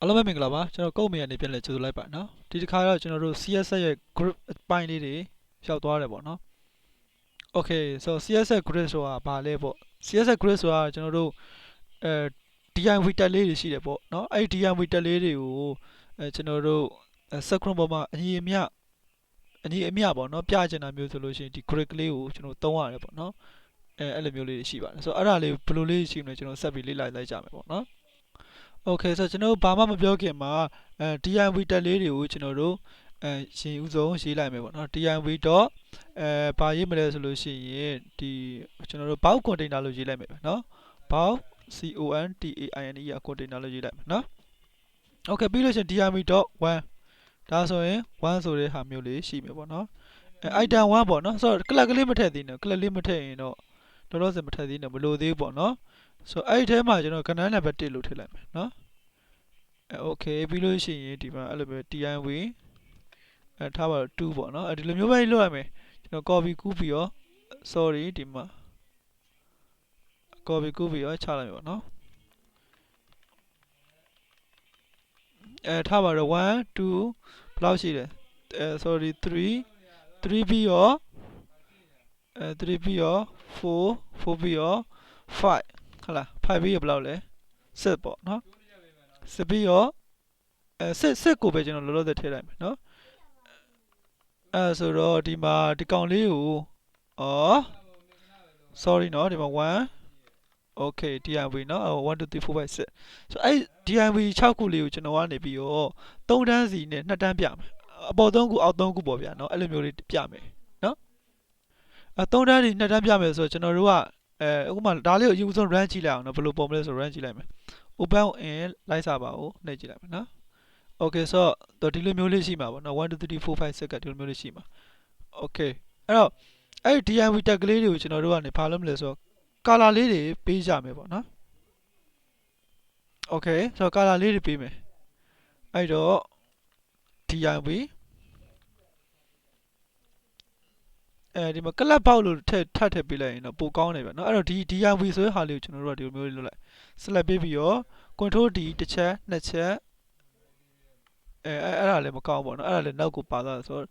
အားလုံးပဲမင်္ဂလာပါကျွန်တော်ကုတ်မေရနေပြန်လဲကြိုဆိုလိုက်ပါနော်ဒီတစ်ခါတော့ကျွန်တော်တို့ CSS ရဲ့ group အပိုင်းလေးတွေရောက်သွားတယ်ပေါ့နော် Okay so CSS group ဆိုတာဘာလဲပေါ့ CSS group ဆိုတာကျွန်တော်တို့အဲ DIV တက်လေးတွေရှိတယ်ပေါ့နော်အဲ့ဒီ DIV တက်လေးတွေကိုအဲကျွန်တော်တို့အဲ screen ပေါ်မှာအညီအမျှအညီအမျှပေါ့နော်ပြချင်တာမျိုးဆိုလို့ရှိရင်ဒီ grid ကလေးကိုကျွန်တော်သုံးရတယ်ပေါ့နော်အဲအဲ့လိုမျိုးလေးတွေရှိပါတယ်ဆိုတော့အဲ့ဒါလေးဘယ်လိုလေးရှိမလဲကျွန်တော်ဆက်ပြီးလေ့လာလိုက်ကြမယ်ပေါ့နော် Okay ဆိုတော့ကျွန်တော်တို့ဘာမှမပြောခင်မှာအဲ DIV တက်လေးတွေကိုကျွန်တော်တို့အဲရှင်ဥဆုံးရေးလိုက်မယ်ပေါ့နော် DIV တော့အဲဘာရေးမလဲဆိုလို့ရှိရင်ဒီကျွန်တော်တို့ box container လို့ရေးလိုက်မယ်ပဲเนาะ box c o n t a i n e က container လို့ရေးလိုက်မယ်เนาะ Okay ပြီးလို့ရှိရင် DIV.1 ဒါဆိုရင်1ဆိုတဲ့ဟာမျိုးလေးရှိမယ်ပေါ့နော်အဲ item 1ပေါ့နော်ဆိုတော့ class ကလေးမထည့်သေးနဲ့ class လေးမထည့်ရင်တော့တော်တော်စင်မထည့်သေးနဲ့မလို့သေးဘူးပေါ့နော် ဆိုတော့အဲ့ဒီထဲမှာကျွန်တော်ကဏ္ဍနံပါတ်1လို့ထည့်လိုက်မယ်နော်အဲ okay ပြီးလို့ရှိရင်ဒီမှာအဲ့လိုပဲ TIV အဲထားပါတော့2ပေါ့နော်အဲဒီလိုမျိုးပဲလုပ်ရမယ်ကျွန်တော် copy ကူးပြီးတော့ sorry ဒီမှာ copy ကူးပြီးတော့ချလိုက်မယ်ပေါ့နော်အဲထားပါတော့1 2ဘယ်လောက်ရှိလဲအဲ sorry 3 3ပြီးတော့အဲ3ပြီးတော့4 4ပြီးတော့5 ဟုတ်လား5ပြီးတော့ဘယ်လောက်လဲ6ပေါ့နော်6ပြီးတော့အဲ6 6ကိုပဲကျွန်တော်လောလောဆယ်ထည့်လိုက်မယ်နော်အဲဆိုတော့ဒီမှာဒီကောင်လေးကိုအော် sorry နော်ဒီမှာ1 okay DIV နော်1 2 3 4 5 6ဆိုအဲ့ DIV 6ခုလေးကိုကျွန်တော်ကနေပြီးတော့3တန်းစီနဲ့2တန်းပြမယ်အပေါ်3ခုအောက်3ခုပေါ့ဗျာနော်အဲ့လိုမျိုးလေးပြမယ်နော်အဲ3တန်းစီ2တန်းပြမယ်ဆိုတော့ကျွန်တော်တို့က အဲအခုမှဒါလေးကိုအရင်ဆုံး run ကြည့်လိုက်အောင်နော်ဘယ်လိုပုံမလဲဆို run ကြည့်လိုက်မယ် open in လိုက်စားပါဦးနှိပ်ကြည့်လိုက်မယ်နော် okay ဆိုတော့ဒီလိုမျိုးလေးရှိမှာပေါ့နော်1 2 3 4 5 6ကဒီလိုမျိုးလေးရှိမှာ okay အဲ့တော့အဲ့ဒီ DIV တက်ကလေးတွေကိုကျွန်တော်တို့ကနေဘာလုပ်မလဲဆိုတော့ color လေးတွေပေးကြမယ်ပေါ့နော် okay ဆိုတော့ color လေးတွေပေးမယ်အဲ့တော့ DIV အဲဒီမှာ club box လို့ထည့်ထပ်ထည့်ပေးလိုက်ရင်တော့ပိုကောင်းတယ်ဗျเนาะအဲ့တော့ဒီ DIV ဆိုတဲ့ဟာလေးကိုကျွန်တော်တို့ကဒီလိုမျိုးလေးလုပ်လိုက် select ပေးပြီးတော့ control D တစ်ချက်နှစ်ချက်အဲအဲ့အဲ့ဒါလည်းမကောင်းဘူးပေါ့เนาะအဲ့ဒါလည်းနောက်ကိုပါသွားတယ်ဆိုတော့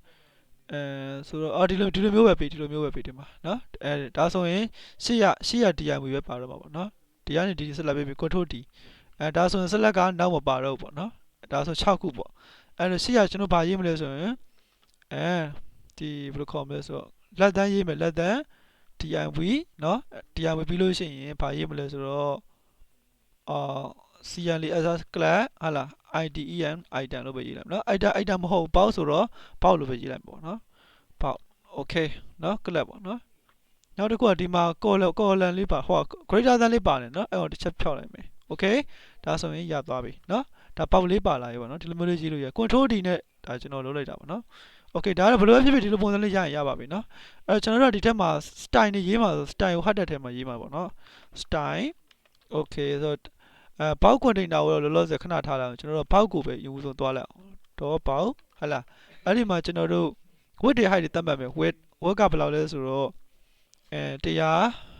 အဲဆိုတော့အော်ဒီလိုဒီလိုမျိုးပဲပေးဒီလိုမျိုးပဲပေးဒီမှာเนาะအဲဒါဆိုရင်ရှေ့ရရှေ့ရ DIV ပဲပါတော့မှာပေါ့เนาะဒီကနေဒီ select ပေးပြီး control D အဲဒါဆိုရင် select ကနောက်မပါတော့ဘူးပေါ့เนาะဒါဆို6ခုပေါ့အဲ့တော့ရှေ့ရကျွန်တော်ဗာရေးမလဲဆိုရင်အဲဒီဘယ်လိုခေါ်မလဲဆိုတော့ လက်တန်းရေးမယ်လက်တန်း DIV เนาะ DIV ပြီးလို့ရှိရင်ဗာရေးမလဲဆိုတော့အာ CN လေး access class ဟာလား IDEN item လို့ပဲရေးလိုက်မယ်เนาะ item item မဟုတ်ဘောက်ဆိုတော့ဘောက်လို့ပဲရေးလိုက်ပေါ့เนาะဘောက် okay เนาะ class ပေါ့เนาะနောက်တစ်ခုကဒီမှာ column column လေးပါဟို greater than လေးပါတယ်เนาะအဲ့တော့တစ်ချက်ဖြောက်လိုက်မယ် okay ဒါဆိုရင်ရသွားပြီเนาะဒါပေါက်လေးပါလာရေပေါ့เนาะဒီလိုမျိုးလေးရေးလို့ရ control D နဲ့ဒါကျွန်တော်လုပ်လိုက်တာပေါ့เนาะ okay ဒါကတော့ဘယ်လိုပဲဖြစ်ဖြစ်ဒီလိုပုံစံလေးရရင်ရပါပြီเนาะအဲ့တော့ကျွန်တော်တို့ကဒီထက်မှာ style နေရေးမှာဆို style ကို hard တဲ့ထဲမှာရေးမှာပေါ့เนาะ style okay ဆိုတော့အဲဘောက် container ကိုတော့လောလောဆယ်ခဏထားလိုက်အောင်ကျွန်တော်တို့ဘောက်ကိုပဲယူဆုံးသွားလိုက်အောင်တော့ဘောက်ဟလာအဲ့ဒီမှာကျွန်တော်တို့ width တွေ height တွေသတ်မှတ်မယ် width width ကဘယ်လောက်လဲဆိုတော့အဲ100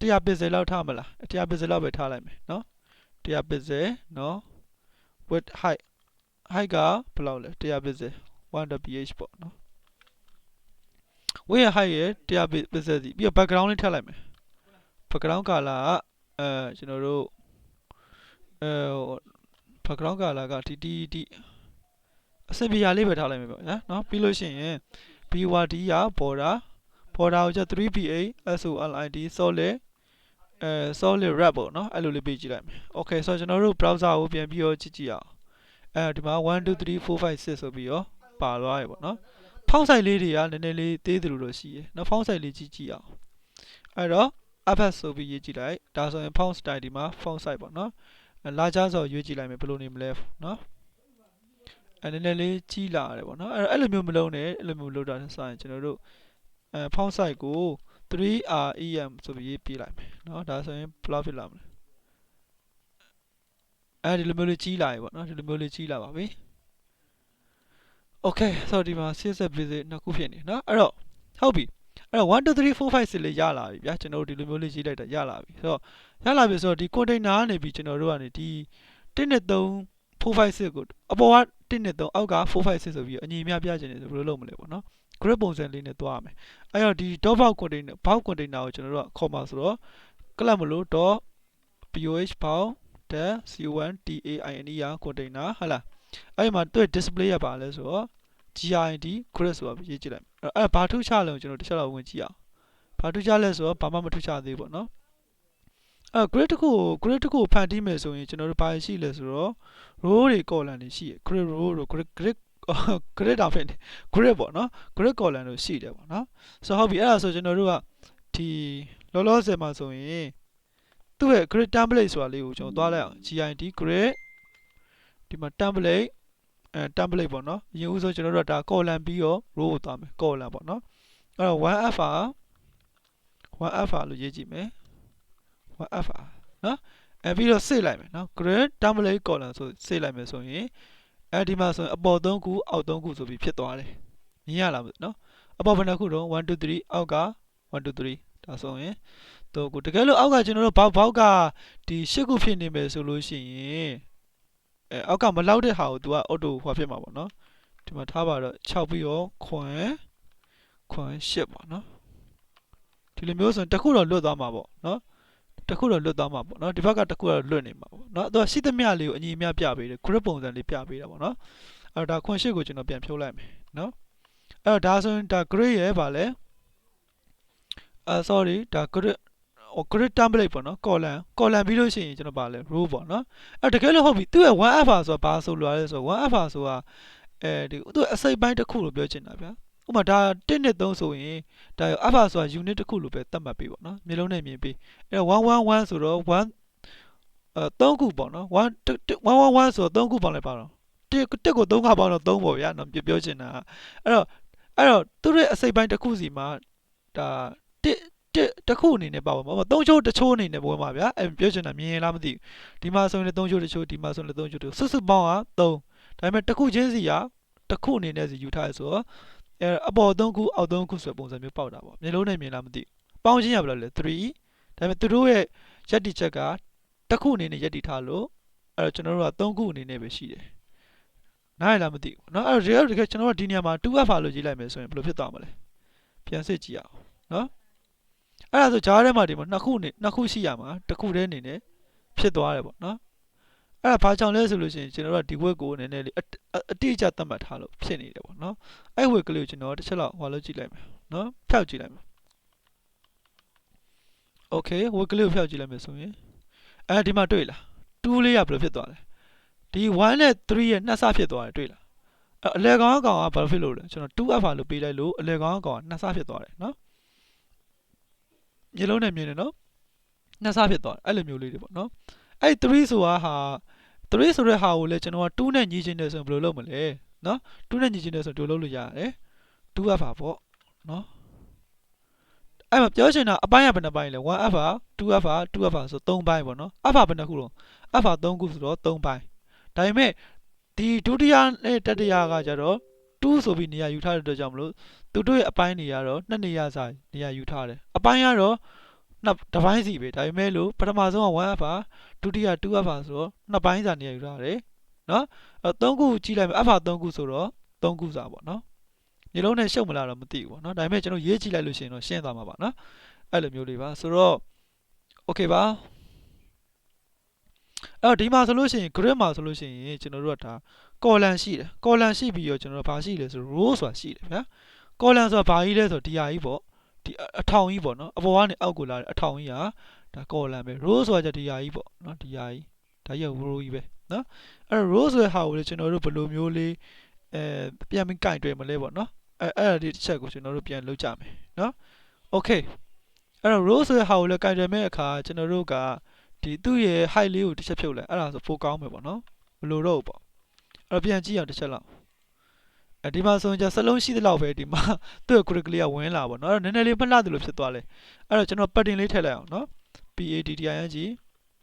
100 pixel လောက်ထားမလား100 pixel လောက်ပဲထားလိုက်မယ်เนาะ100 pixel เนาะ width height height ကဘယ်လောက်လဲ100 pixel 1.ph ပေါ့နော် weight ရ height ရ100 pixel စီပြီးတော့ background လေးထည့်လိုက်မယ် background color ကအဲကျွန်တော်တို့အဲ background color ကဒီဒီဒီအဆင်ပြေရလေးပဲထားလိုက်မယ်ပေါ့နော်ပြီးလို့ရှိရင် BYD က border border ကိုကျ 3PA SOLID solid အဲ solid wrap ပေါ့နော်အဲ့လိုလေးပေးကြည့်လိုက်မယ် okay ဆိုတော့ကျွန်တော်တို့ browser ကိုပြန်ပြီးတော့ကြည့်ကြည့်အောင်အဲဒီမှာ1 2 3 4 5 6ဆိုပြီးတော့ ပါသွားရေပေါ့နော်ဖောင်းဆိုင်လေးတွေကနည်းနည်းလေးသေးတယ်လို့တော့ရှိရယ်နော်ဖောင်းဆိုင်လေးကြည့်ကြည့်အောင်အဲ့တော့ app ဆိုပြီးရေးကြည့်လိုက်ဒါဆိုရင် font style ဒီမှာ font size ပေါ့နော်လာကြဆိုရွေးကြည့်လိုက်မယ်ဘယ်လိုနေမလဲနော်အဲနည်းနည်းလေးကြီးလာတယ်ပေါ့နော်အဲ့အဲ့လိုမျိုးမလုံးနဲ့အဲ့လိုမျိုးလုပ်တာစရင်ကျွန်တော်တို့အဲ font size ကို 3rem ဆိုပြီးရေးပြလိုက်မယ်နော်ဒါဆိုရင်ဘယ်လောက်ဖြစ်လာမလဲအဲဒီလိုမျိုးလေးကြီးလာပြီပေါ့နော်ဒီလိုမျိုးလေးကြီးလာပါပြီ okay ဆိုတော့ဒီမှာ CSS basic နှစ်ခုဖြစ်နေနော်အဲ့တော့ဟုတ်ပြီအဲ့တော့1 2 3 4 5 6လေးရလာပြီဗျာကျွန်တော်တို့ဒီလိုမျိုးလေးရေးလိုက်တာရလာပြီဆိုတော့ရလာပြီဆိုတော့ဒီ container ကနေပြီးကျွန်တော်တို့ကနေဒီ1နဲ့3 456ကိုအပေါ်က1နဲ့3အောက်က456ဆိုပြီးတော့အညီအမျှပြချင်တယ်ဆိုဘယ်လိုလုပ်မလဲပေါ့နော် grid ပုံစံလေးနဲ့တွားရမယ်အဲ့တော့ဒီ dot box container box container ကိုကျွန်တော်တို့ကခေါ်မှာဆိုတော့ class မလို့ dot boh box dash co1 taine ရ container ဟုတ်လားအဲ့ဒီမှာသူ့ display ရပါလဲဆိုတော့ grid grid ဆိုတာရေးကြည့်လိုက်အဲ့အဲ့ဘာထုချလဲကိုကျွန်တော်တစ်ချက်တော့ဝင်ကြည့်အောင်ဘာထုချလဲဆိုတော့ဘာမှမထုချသေးဘူးပေါ့နော်အဲ့ grid တစ်ခုကို grid တစ်ခုကိုဖန်တီးမယ်ဆိုရင်ကျွန်တော်တို့ဘာရှိလဲဆိုတော့ row တွေ column တွေရှိရ grid row တို့ grid grid grid တာဖြစ်နေ grid ပေါ့နော် grid column တို့ရှိတယ်ပေါ့နော်ဆိုတော့ဟုတ်ပြီအဲ့ဒါဆိုကျွန်တော်တို့ကဒီလောလောဆယ်မှာဆိုရင်သူ့ရဲ့ grid template ဆိုတာလေးကိုကျွန်တော်သွားလိုက်အောင် gid grid ဒီမှာ template အဲ template ပေါ့နော်အရင်ဦးဆုံးကျွန်တော်တို့ကဒါ column ပြီးတော့ row ကိုသွားမယ် column ပေါ့နော်အဲ့တော့ 1fr 1fr လို့ရေးကြည့်မယ် 1fr နော်အဲပြီးတော့ save လိုက်မယ်နော် grid template column ဆို save လိုက်မယ်ဆိုရင်အဲဒီမှာဆိုရင်အပေါ်3ခုအောက်3ခုဆိုပြီးဖြစ်သွားတယ်မြင်ရလားမသိဘူးနော်အပေါ်ဘယ်နှခုတော့1 2 3အောက်က1 2 3ဒါဆိုရင်တော့ခုတကယ်လို့အောက်ကကျွန်တော်တို့ဘောက်ဘောက်ကဒီ၈ခုဖြစ်နေမယ်ဆိုလို့ရှိရင် အဲအောက်ကမလောက်တဲ့ဟာကို तू က auto ဟောဖြစ်မှာပေါ့နော်ဒီမှာထားပါတော့6ပြီးတော့ခွန်ခွန်8ပေါ့နော်ဒီလိုမျိုးဆိုရင်တစ်ခုတော့လွတ်သွားမှာပေါ့နော်တစ်ခုတော့လွတ်သွားမှာပေါ့နော်ဒီဘက်ကတစ်ခုတော့လွတ်နေမှာပေါ့နော်သူကရှိသမျှလေးကိုအညီအမျှပြပေးတယ် group ပုံစံလေးပြပေးတာပေါ့နော်အဲ့တော့ဒါခွန်8ကိုကျွန်တော်ပြန်ဖြုတ်လိုက်မယ်နော်အဲ့တော့ဒါဆိုရင်ဒါ grade ရဲ့ဗာလဲအာ sorry ဒါ grid ဟို grid template ပေါ့နော် column column ပြီးလို့ရှိရင်ကျွန်တော်ပါလဲ row ပေါ့နော်အဲ့တကယ်လို့ဟုတ်ပြီသူ့ရဲ့ 1alpha ဆိုတာဘာဆိုလိုရလဲဆိုတော့ 1alpha ဆိုတာအဲဒီသူ့အစိပ်ပိုင်းတစ်ခုလို့ပြောချင်တာဗျာဥပမာဒါ1နဲ့3ဆိုရင်ဒါ alpha ဆိုတာ unit တစ်ခုလို့ပဲသတ်မှတ်ပေးပေါ့နော်မျိုးလုံးနဲ့မြင်ပေးအဲ့တော့111ဆိုတော့1အဲ3ခုပေါ့နော်1 111ဆိုတော့3ခုပေါင်းလိုက်ပါတော့တစ်တစ်ကို3ခါပေါင်းတော့3ပေါ့ဗျာနော်ပြောချင်တာအဲ့တော့အဲ့တော့သူ့ရဲ့အစိပ်ပိုင်းတစ်ခုစီမှာဒါတစ် တစ်တစ်ခုအနေနဲ့ပါပါမဟုတ်သုံးချိုးတစ်ချိုးအနေနဲ့ပွဲမှာဗျာအဲ့ပြောချင်တာမြင်ရလားမသိဘူးဒီမှာဆိုရင်လည်းသုံးချိုးတစ်ချိုးဒီမှာဆိုရင်လည်းသုံးချိုးတစ်ချိုးစွတ်စွတ်ပေါင်းက3ဒါပေမဲ့တစ်ခုချင်းစီကတစ်ခုအနေနဲ့စီယူထားရဆိုတော့အဲအပေါ်3ခုအောက်3ခုဆိုပုံစံမျိုးပေါက်တာပေါ့မျိုးလုံးနဲ့မြင်လားမသိဘူးပေါင်းချင်းရဘယ်လိုလဲ3ဒါပေမဲ့သူတို့ရဲ့ရက်တိချက်ကတစ်ခုအနေနဲ့ရက်တိထားလို့အဲ့တော့ကျွန်တော်တို့က3ခုအနေနဲ့ပဲရှိတယ်နားရလားမသိဘူးเนาะအဲ့တော့တကယ်ကျွန်တော်တို့ဒီနေရာမှာ 2f လို့ရေးလိုက်မယ်ဆိုရင်ဘယ်လိုဖြစ်သွားမလဲပြန်စစ်ကြည့်အောင်เนาะ အဲ့ဒါဆိုဂျားထဲမှာဒီမှာနှစ်ခုနေနှစ်ခုရှိရမှာတစ်ခုတည်းအနေနဲ့ဖြစ်သွားတယ်ပေါ့နော်အဲ့ဒါဘာကြောင့်လဲဆိုလို့ရှိရင်ကျွန်တော်တို့ကဒီ web ကိုနည်းနည်းလေးအတိအကျသတ်မှတ်ထားလို့ဖြစ်နေတယ်ပေါ့နော်အဲ့ web ကလေးကိုကျွန်တော်တစ်ချက်လောက်ဟောလို့ကြည့်လိုက်မယ်နော်ဖျောက်ကြည့်လိုက်မယ် okay web ကလေးကိုဖျောက်ကြည့်လိုက်မယ်ဆိုရင်အဲဒီမှာတွေ့လား2လေးကဘယ်လိုဖြစ်သွားလဲဒီ1နဲ့3ရဲ့နှစ်ဆဖြစ်သွားတယ်တွေ့လားအလဲကောင်ကောင်ကဘာလို့ဖြစ်လို့လဲကျွန်တော် 2f လို့ပေးလိုက်လို့အလဲကောင်ကောင်ကနှစ်ဆဖြစ်သွားတယ်နော် မျိုးလုံးနဲ့မြင်တယ်နော်နှစ်ဆဖြစ်သွားတယ်အဲ့လိုမျိုးလေးတွေပေါ့နော်အဲ့3ဆိုတာဟာ3ဆိုတဲ့ဟာကိုလည်းကျွန်တော်က2နဲ့ညီချင်းတယ်ဆိုရင်ဘယ်လိုလုပ်မလဲနော်2နဲ့ညီချင်းတယ်ဆိုရင်ဒီလိုလုပ်လို့ရတယ်2 alpha ပေါ့နော်အဲ့မှာပြောချင်တာအပိုင်းကဘယ်နှပိုင်းလဲ1 alpha 2 alpha 2 alpha ဆို3ပိုင်းပေါ့နော် alpha ဘယ်နှခုလုံး alpha 3ခုဆိုတော့3ပိုင်းဒါပေမဲ့ဒီဒုတိယနဲ့တတိယကကြတော့ 2ဆိုပြီးနေရာယူထားတဲ့အတွက်ကြောင့်မလို့သူတို့ရဲ့အပိုင်းတွေကတော့နှစ်နေရာစာနေရာယူထားတယ်အပိုင်းကတော့နှစ်တစ်ပိုင်းစီပဲဒါပေမဲ့လို့ပထမဆုံးက1 alpha ဒုတိယ2 alpha ဆိုတော့နှစ်ပိုင်းစာနေရာယူထားတယ်နော်အဲ3ခုကြည့်လိုက်မယ် alpha 3ခုဆိုတော့3ခုစာပေါ့နော်မျိုးလုံးနဲ့ရှုပ်မလားတော့မသိဘူးပေါ့နော်ဒါပေမဲ့ကျွန်တော်ရေးကြည့်လိုက်လို့ရှိရင်တော့ရှင်းသွားမှာပါနော်အဲ့လိုမျိုးလေးပါဆိုတော့ okay ပါ အဲ့တော့ဒီမှာဆိုလို့ရှိရင် grid မှာဆိုလို့ရှိရင်ကျွန်တော်တို့ကဒါ column ရှိတယ် column ရှိပြီးတော့ကျွန်တော်တို့ဘာရှိလဲဆို row ဆိုတာရှိတယ်ဗျာ column ဆိုတာဘာကြီးလဲဆိုဒီဟာကြီးပေါ့ဒီအထောင်ကြီးပေါ့နော်အပေါ်ကနေအောက်ကိုလာတဲ့အထောင်ကြီးဟာဒါ column ပဲ row ဆိုတာじゃဒီဟာကြီးပေါ့နော်ဒီဟာကြီးဒါကြီးက row ကြီးပဲနော်အဲ့တော့ row ဆိုတဲ့ဟာကိုလေကျွန်တော်တို့ဘယ်လိုမျိုးလေးအဲပြန်ပြီးကင်တွယ်မလဲပေါ့နော်အဲအဲ့ဒါဒီတစ်ချက်ကိုကျွန်တော်တို့ပြန်လုပ်ကြမယ်နော် okay အဲ့တော့ row ဆိုတဲ့ဟာကိုလည်းကင်တွယ်မဲ့အခါကျွန်တော်တို့က ဒီသူ့ရဲ့ height လေးကိုတစ်ချက်ဖြုတ်လိုက်အဲ့ဒါဆိုပိုကောင်းမယ်ပေါ့နော်ဘယ်လိုတော့ပေါ့အဲ့တော့ပြန်ကြည့်အောင်တစ်ချက်လောက်အဲဒီမှာဆိုရင်じゃစလုံးရှိသလောက်ပဲဒီမှာသူ့ရဲ့ grid ကလေးကဝင်လာပေါ့နော်အဲ့တော့နည်းနည်းလေးမှတ်လာတယ်လို့ဖြစ်သွားလဲအဲ့တော့ကျွန်တော် padding လေးထည့်လိုက်အောင်နော် padding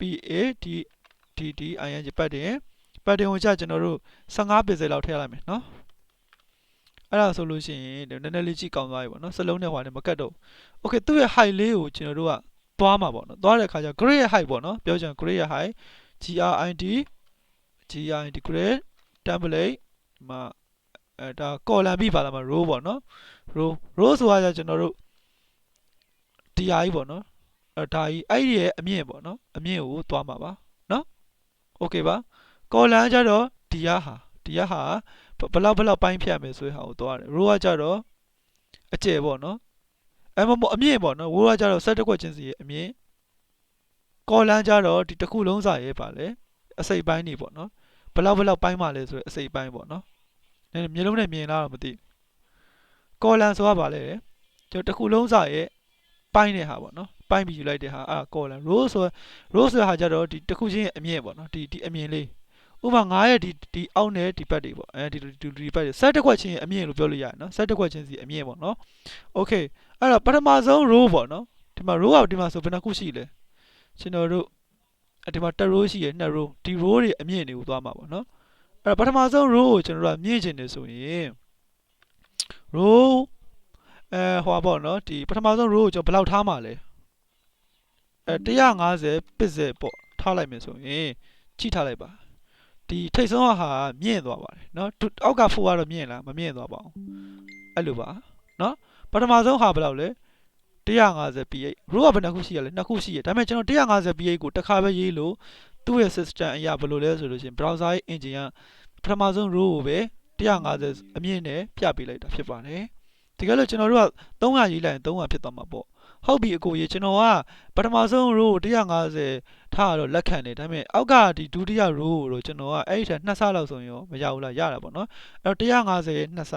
padding padding padding ကိုကြာကျွန်တော်တို့15 pixel လောက်ထည့်လိုက်မယ်နော်အဲ့ဒါဆိုလို့ရှိရင်နည်းနည်းလေးကြည့်ကောင်းသွားပြီပေါ့နော်စလုံးနဲ့ဟွာနဲ့မကတ်တော့ okay သူ့ရဲ့ height လေးကိုကျွန်တော်တို့က သွားမှာပေါ့နော်သွားတဲ့အခါကျ grade ရဲ့ height ပေါ့နော်ပြောချင် grade ရဲ့ height grid gid grid template ဒီမှာအဲဒါ column ပြီးပါလာမှာ row ပေါ့နော် row row ဆိုတာじゃကျွန်တော်တို့ di ပေါ့နော်အဲဒါကြီးအဲ့ဒီရဲ့အမြင့်ပေါ့နော်အမြင့်ကိုသွားမှာပါနော် okay ပါ column ကြတော့ဒီရဟာဒီရဟာဘလောက်ဘလောက်ပိုင်းဖြတ်မယ်ဆိုတဲ့ဟာကိုသွားတယ် row ကကြတော့အကျယ်ပေါ့နော် အဲမမအမြင့်ပေါ့နော် row ကကြတော့ဆက်တစ်ခွက်ချင်းစီရဲ့အမြင့် column ကြတော့ဒီတစ်ခုလုံးစာရဲ့ပါလေအစိပ်ပိုင်းနေပေါ့နော်ဘလောက်ဘလောက်ပိုင်းမှလဲဆိုတဲ့အစိပ်ပိုင်းပေါ့နော်နည်းမျိုးလုံးနဲ့မြင်လာတော့မသိ column ဆိုတာပါလေကျွန်တော်တစ်ခုလုံးစာရဲ့ပိုင်းတဲ့ဟာပေါ့နော်ပိုင်းပြီးယူလိုက်တဲ့ဟာအာ column row ဆို row ဆိုတဲ့ဟာကြတော့ဒီတစ်ခုချင်းရဲ့အမြင့်ပေါ့နော်ဒီဒီအမြင့်လေးဥပမာ9ရဲ့ဒီဒီအောက်နဲ့ဒီဘက်တွေပေါ့အဲဒီဒီဒီဘက်တွေဆက်တစ်ခွက်ချင်းရဲ့အမြင့်လို့ပြောလို့ရတယ်နော်ဆက်တစ်ခွက်ချင်းစီအမြင့်ပေါ့နော် okay အဲ့တော့ပထမဆုံး row ပေါ့နော်ဒီမှာ row ကဒီမှာဆိုဘယ်နှခုရှိလဲကျွန်တော်တို့အဒီမှာတစ် row ရှိရနှစ် row ဒီ row တွေအမြင့်တွေကိုသွားမှာပေါ့နော်အဲ့တော့ပထမဆုံး row ကိုကျွန်တော်တို့ကမြင့်ချင်တယ်ဆိုရင် row အဲဟိုပါပေါ့နော်ဒီပထမဆုံး row ကိုကျွန်တော်ဘယ်လောက်ထားမှာလဲအဲ150 pixel ပေါ့ထားလိုက်မယ်ဆိုရင်ကြည့်ထားလိုက်ပါဒီထိတ်ဆုံးဟာမြင့်သွားပါတယ်เนาะအောက်ကဖိုးကတော့မြင့်လားမမြင့်သွားပါဘူးအဲ့လိုပါเนาะ ပထမဆုံးဟာဘယ်လောက်လဲ150 ph row ကဘယ်နှခုရှိရလဲနှစ်ခုရှိရဒါပေမဲ့ကျွန်တော်150 ph ကိုတစ်ခါပဲရေးလို့သူ့ရဲ့ system အရာဘယ်လိုလဲဆိုလို့ရှိရင် browser ရဲ့ engine ကပထမဆုံး row ကိုပဲ150အမြင့်နဲ့ပြပေးလိုက်တာဖြစ်ပါတယ်တကယ်လို့ကျွန်တော်တို့က300ရေးလိုက်ရင်300ဖြစ်သွားမှာပေါ့ဟုတ်ပြီအကိုကြီးကျွန်တော်ကပထမဆုံး row 150ထားတော့လက်ခံတယ်ဒါပေမဲ့အောက်ကဒီဒုတိယ row ကိုတော့ကျွန်တော်ကအဲ့ဒီထက်နှစ်ဆလောက်ဆိုရင်ရောမရဘူးလားရတာပေါ့နော်အဲ့တော့150ရဲ့နှစ်ဆ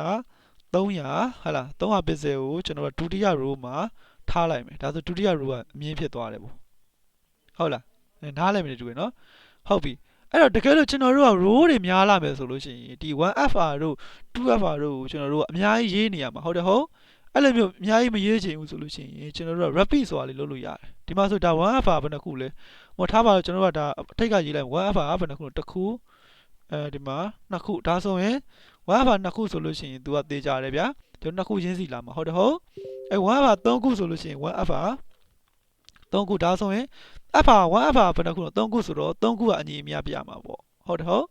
300ဟာလား300 pixel ကိုကျွန်တော်ကဒုတိယ row မှာထားလိုက်မယ်ဒါဆိုဒုတိယ row ကအမြင့်ဖြစ်သွားတယ်ပေါ့ဟုတ်လားနားလည်မယ်တူရနော်ဟုတ်ပြီအဲ့တော့တကယ်လို့ကျွန်တော်တို့က row တွေများလာမယ်ဆိုလို့ရှိရင်ဒီ 1fr တို့ 2fr တို့ကိုကျွန်တော်တို့ကအများကြီးရေးနေရမှာဟုတ်တယ်ဟုတ်အဲ့လိုမျိုးအများကြီးမရေးချင်ဘူးဆိုလို့ရှိရင်ကျွန်တော်တို့က rapid ဆိုတာလေးလုပ်လို့ရတယ်ဒီမှာဆိုဒါ 1fr ဘယ်နှခုလဲဟိုထားပါတော့ကျွန်တော်တို့ကဒါအထိတ်ကရေးလိုက် 1fr ဘယ်နှခုလဲတစ်ခုအဲဒီမှာနှစ်ခုဒါဆိုရင် 1fr နှစ်ခုဆိုလို့ရှိရင် तू ကသေးကြတယ်ဗျာကျွန်တော်နှစ်ခုရင်းစီလာမှာဟုတ်တယ်ဟုတ်အဲ 1fr 3ခုဆိုလို့ရှိရင် 1fr 3ခုဒါဆိုရင် fr 1 fr ဘယ်နှခုတော့3ခုဆိုတော့3ခုကအညီအမျှပြရမှာပေါ့ဟုတ်တယ်ဟုတ်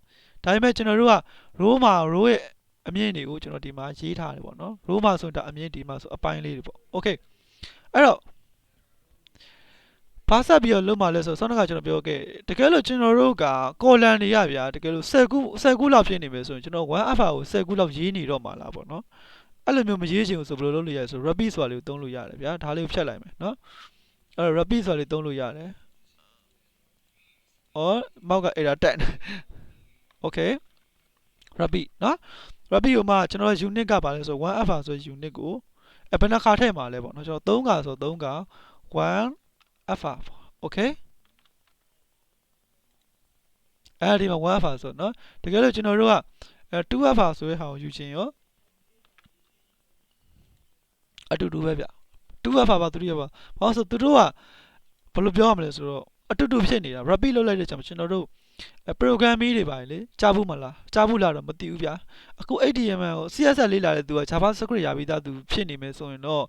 ဒါပေမဲ့ကျွန်တော်တို့က row မှာ row ရဲ့အမြင့်တွေကိုကျွန်တော်ဒီမှာရေးထားတယ်ပေါ့နော် row မှာဆိုရင်ဒါအမြင့်ဒီမှာဆိုအပိုင်းလေးတွေပေါ့ okay အဲ့တော့ ဘာဆက်ပြီးတော့လုံးမလဲဆိုဆောင်းကကျွန်တော်ပြောခဲ့တကယ်လို့ကျွန်တော်တို့ကကော်လန်တွေရဗျာတကယ်လို့10ခု10ခုလောက်ဖြစ်နေမယ်ဆိုရင်ကျွန်တော် 1fr ကို10ခုလောက်ရေးနေတော့မှာလားပေါ့နော်အဲ့လိုမျိုးမရေးချင်ဘူးဆိုဘယ်လိုလုပ်လို့ရလဲဆို rapid ဆိုတာလေးကိုသုံးလို့ရတယ်ဗျာဒါလေးကိုဖြတ်လိုက်မယ်နော်အဲ့တော့ rapid ဆိုတာလေးသုံးလို့ရတယ်ဩမောက်က error တက်နေ okay rapid နော် rapid ကိုမှကျွန်တော် unit ကပါလဲဆို 1fr ဆို unit ကိုအဲဘယ်နှခါထည့်မှာလဲပေါ့နော်ကျွန်တော်3ခါဆို3ခါ 1fr okay အဲဒီမှာ 1fr ဆိုနော်တကယ်လို့ကျွန်တော်တို့ကအဲ 2fr ဆိုတဲ့ဟာကိုယူခြင်းရောအတူတူပဲဗျ 2fr ပါ 3fr ဘာလို့ဆိုသူတို့ကဘယ်လိုပြောရမလဲဆိုတော့အတူတူဖြစ်နေတာ rapid လုပ်လိုက်တဲ့ကြောင့်ကျွန်တော်တို့ programming တွေပါလေကြားဘူးမလားကြားဘူးလားတော့မသိဘူးဗျာအခု HTML ကို CSS လေးလာတဲ့သူက JavaScript ရပြီးသားသူဖြစ်နေမယ်ဆိုရင်တော့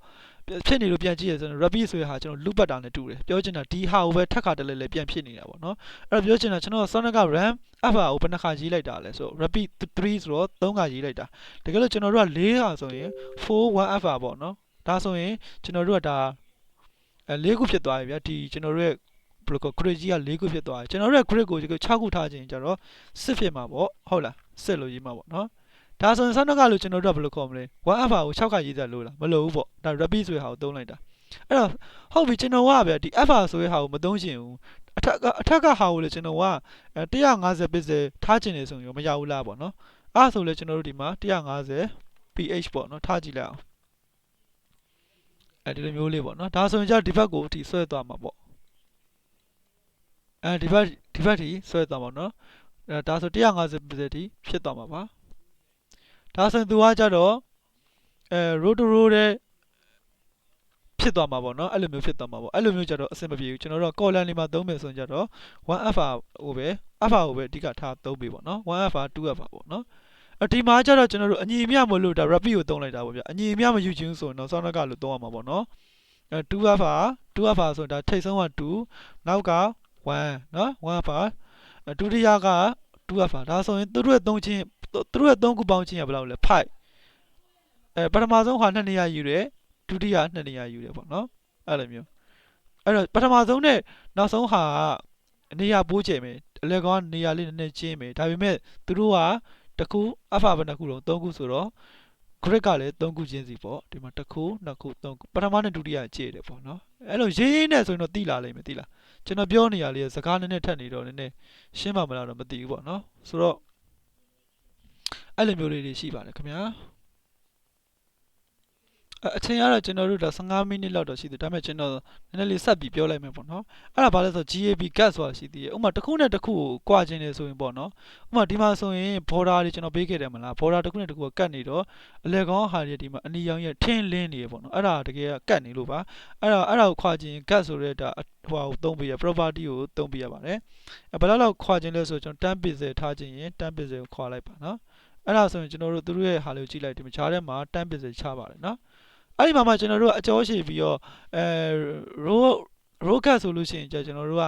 ဖြစ်နေလို့ပြန်ကြည့်ရဆိုရင် rapid ဆိုတဲ့ဟာကျွန်တော် loop ပတ်တာနဲ့တူတယ်ပြောချင်တာဒီဟာကိုပဲထပ်ခါတလဲလဲပြန်ဖြစ်နေတာပေါ့နော်အဲ့တော့ပြောချင်တာကျွန်တော် Sonic က RAM FR ကိုဘယ်နှခါရေးလိုက်တာလဲဆို rapid 3ဆိုတော့3ခါရေးလိုက်တာတကယ်လို့ကျွန်တော်တို့က4ခါဆိုရင်4 1 FR ပေါ့နော်ဒါဆိုရင်ကျွန်တော်တို့ကဒါအဲ၄ခုဖြစ်သွားပြီဗျာဒီကျွန်တော်တို့ရဲ့ဘယ်လိုက grid ကြီးက၄ခုဖြစ်သွားတယ်ကျွန်တော်တို့ရဲ့ grid ကို6ခုထားခြင်းကြတော့စစ်ဖြစ်မှာပေါ့ဟုတ်လားစစ်လို့ရေးမှာပေါ့နော် ဒါဆိုရင်ဆောင်းကလို့ကျွန်တော်တို့ကဘယ်လိုခေါ်မလဲ 1FR ကို6ခါရေးသက်လို့လားမလို့ဘူးပေါ့ဒါ rapid ဆိုတဲ့ဟာကိုသုံးလိုက်တာအဲ့တော့ဟုတ်ပြီကျွန်တော်ကဗျဒီ FR ဆိုတဲ့ဟာကိုမသုံးချင်ဘူးအထက်ကအထက်ကဟာကိုလေကျွန်တော်က150 pixel ထားချင်နေဆိုရင်မရဘူးလားပေါ့နော်အဲ့ဆိုလေကျွန်တော်တို့ဒီမှာ150 ph ပေါ့နော်ထားကြည့်လိုက်အောင်အဲဒီလိုမျိုးလေးပေါ့နော်ဒါဆိုရင်じゃဒီဘက်ကိုဒီဆွဲသွားမှာပေါ့အဲဒီဘက်ဒီဘက်ထိဆွဲသွားမှာနော်အဲဒါဆို150 pixel ထိဖြစ်သွားမှာပါ ဒါဆိုရင်သူကကြတော့အဲ row to row တဲ့ဖြစ်သွားမှာပေါ့နော်အဲ့လိုမျိုးဖြစ်သွားမှာပေါ့အဲ့လိုမျိုးကြတော့အဆင်မပြေဘူးကျွန်တော်တို့ column လေးမှာသုံးမယ်ဆိုရင်ကြတော့ 1fr ဟိုပဲ fr ကိုပဲအဓိကထားသုံးပြီပေါ့နော် 1fr 2fr ပေါ့နော်အဒီမှာကျတော့ကျွန်တော်တို့အညီအမျှမလို့ဒါ rapid ကိုသုံးလိုက်တာပေါ့ဗျအညီအမျှမယူချင်းဆိုရင်တော့ sound ကလို့သုံးရမှာပေါ့နော်အဲ 2fr 2fr ဆိုတာထိတ်ဆုံးက2နောက်က1နော် 1fr ဒုတိယက 2f ပါဒါဆိုရင်သူတို့ရဲ့3ချင်း သူတို့ရဲ့3ခုပေါင်းချင်းကဘယ်လောက်လဲ5အဲပထမဆုံးဟာ2နေရာယူတယ်ဒုတိယ2နေရာယူတယ်ပေါ့နော်အဲ့လိုမျိုးအဲ့တော့ပထမဆုံးနဲ့နောက်ဆုံးဟာကနေရာပိုးကျယ်မယ်အလဲကောင်ကနေရာလေးနည်းနည်းကျင်းမယ်ဒါပေမဲ့သူတို့ကတစ်ခုအဖဘယ်နှခုလုံး3ခုဆိုတော့ grid ကလည်း3ခုချင်းစီပေါ့ဒီမှာတစ်ခုနှစ်ခု3ခုပထမနဲ့ဒုတိယကျယ်တယ်ပေါ့နော်အဲ့လိုရေးရင်းနဲ့ဆိုရင်တော့တိလာလိမ့်မယ်တိလာကျွန်တော်ပြောနေရလေးစကားနည်းနည်းထက်နေတော့နည်းနည်းရှင်းပါမလားတော့မသိဘူးပေါ့နော်ဆိုတော့ အဲ့လိုမျိုးလေးတွေရှိပါတယ်ခင်ဗျာအအချိန်ကတော့ကျွန်တော်တို့ဒါ15မိနစ်လောက်တော့ရှိသေးတယ်ဒါပေမဲ့ကျွန်တော်နည်းနည်းလေးဆက်ပြီးပြောလိုက်မယ်ပေါ့နော်အဲ့ဒါဘာလဲဆိုတော့ GAB gas ဆိုတာရှိသေးတယ်ဥပမာတစ်ခုနဲ့တစ်ခုကိုကွာခြင်းနေဆိုရင်ပေါ့နော်ဥပမာဒီမှာဆိုရင် border တွေကျွန်တော်ပေးခဲ့တယ်မလား border တစ်ခုနဲ့တစ်ခုကကတ်နေတော့အလဲကောင်းဟာတွေဒီမှာအနီရောင်ရဲ့ထင်းလင်းနေရပေါ့နော်အဲ့ဒါတကယ်ကကတ်နေလို့ပါအဲ့ဒါအဲ့ဒါကိုခွာခြင်း gas ဆိုတဲ့ဒါဟိုဟာကိုသုံးပေးရ property ကိုသုံးပေးရပါတယ်အဲ့ဘယ်လောက်လောက်ခွာခြင်းလဲဆိုကျွန်တော်10 pixel ထားခြင်းရင်10 pixel ကိုခွာလိုက်ပါနော် အဲ့ဒါဆိုရင်ကျွန်တော်တို့သူတို့ရဲ့ဟာလေးကိုကြည့်လိုက်ဒီမှာခြားထဲမှာ time pixel ခြားပါတယ်နော်အဲ့ဒီမှာမှကျွန်တော်တို့အကျော်ရှည်ပြီးတော့အဲ row row cut ဆိုလို့ရှိရင်ကျွန်တော်တို့က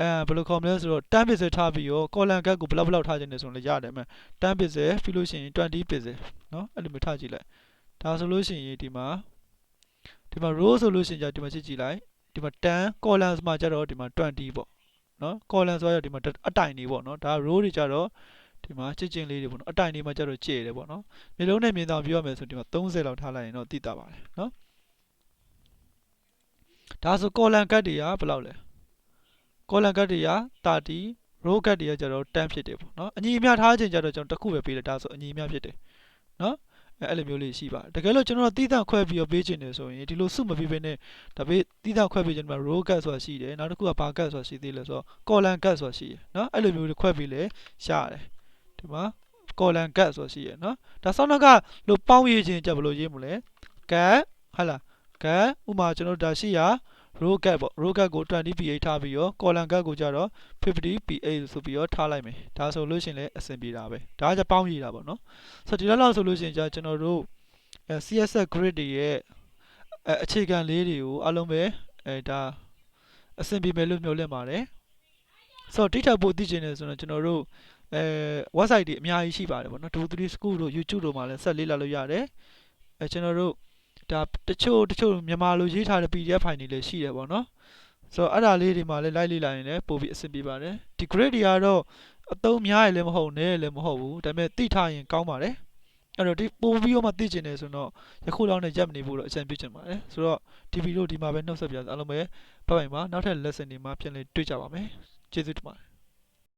အဲဘယ်လိုခေါ်မလဲဆိုတော့10 pixel ထားပြီးရော column cut ကိုဘယ်လောက်ဘယ်လောက်ထားခြင်းလဲဆိုတော့လည်းရတယ်မယ်10 pixel ပြီးလို့ရှိရင်20 pixel နော်အဲ့လိုမျိုးထားကြည့်လိုက်ဒါဆိုလို့ရှိရင်ဒီမှာဒီမှာ row ဆိုလို့ရှိရင်じゃဒီမှာကြည့်ကြည့်လိုက်ဒီမှာ10 column မှာကြတော့ဒီမှာ20ပေါ့နော် column ဆိုတော့ဒီမှာအတိုင်နေပေါ့နော်ဒါ row တွေကြတော့ ဒီမှာချစ်ချင်းလေးတွေပေါ့နော်အတိုင်တွေမှာကျတော့ကျဲတယ်ပေါ့နော်မျိုးလုံးနဲ့မြင်အောင်ပြောရမယ်ဆိုဒီမှာ30လောက်ထားလိုက်ရင်တော့သိတာပါတယ်နော်ဒါဆို column cut တွေကဘယ်လောက်လဲ column cut တွေက30 row cut တွေကကျတော့10ဖြစ်တယ်ပေါ့နော်အညီအမျှထားခြင်းကျတော့ကျွန်တော်တစ်ခုပဲပေးတယ်ဒါဆိုအညီအမျှဖြစ်တယ်နော်အဲအဲ့လိုမျိုးလေးရှိပါတယ်တကယ်လို့ကျွန်တော်တီးသန့်ခွဲပြီးတော့ပေးခြင်းနေဆိုရင်ဒီလိုစုမပေးဘဲနဲ့ဒါပေတီးသန့်ခွဲပေးခြင်းမှာ row cut ဆိုတာရှိတယ်နောက်တစ်ခုက bar cut ဆိုတာရှိသေးတယ်ဆိုတော့ column cut ဆိုတာရှိတယ်နော်အဲ့လိုမျိုးတွေခွဲပြီးလေရတယ် ဒီမှာ column cut ဆိုတာရှိရယ်နော်ဒါဆောင်းနောက်ကလို့ပေါင်းရေးခြင်းကြဘယ်လိုရေးမလဲ cut ဟာလား cut ဥမာကျွန်တော်ဒါရှိရ row cut ပေါ့ row cut ကို 20ph ထားပြီးတော့ column cut ကိုကြတော့ 50ph ဆိုပြီးတော့ထားလိုက်မယ်ဒါဆိုလို့ရှိရင်လည်းအဆင်ပြေတာပဲဒါကကြပေါင်းရေးတာပေါ့နော်ဆိုတော့ဒီလောက်ဆိုလို့ရှိရင်じゃကျွန်တော်တို့ CSS grid တွေရဲ့အခြေခံလေးတွေကိုအလုံးပဲအဲဒါအဆင်ပြေမယ်လို့မျှော်လင့်ပါတယ်ဆိုတော့တိထပ်ဖို့သိချင်တယ်ဆိုတော့ကျွန်တော်တို့ အဲ website တွေအများကြီးရှိပါတယ်ပေါ့နော်2 3 school တို့ YouTube တို့မှာလည်းဆက်လေးလာလို့ရတယ်အဲကျွန်တော်တို့ဒါတချို့တချို့မြန်မာလိုရေးထားတဲ့ PDF file တွေလည်းရှိတယ်ပေါ့နော်ဆိုတော့အဲ့ဒါလေးတွေမှာလည်း like လေးလာရင်လည်းပို့ပြီးအဆင်ပြေပါတယ်ဒီ grade တွေကတော့အသုံးများရလည်းမဟုတ်နဲ့လည်းမဟုတ်ဘူးဒါပေမဲ့သိထားရင်ကောင်းပါတယ်အဲ့တော့ဒီပို့ပြီးတော့မှသိကျင်တယ်ဆိုတော့ယခုလောက်နဲ့ရပ်မနေဖို့တော့အကြံပြုချင်ပါတယ်ဆိုတော့ဒီဗီဒီယိုဒီမှာပဲနှုတ်ဆက်ပြအားအားလုံးပဲဘိုင်ဘိုင်ပါနောက်ထပ် lesson တွေမှာပြန်လည်တွေ့ကြပါမယ်ကျေးဇူးတင်ပါတယ်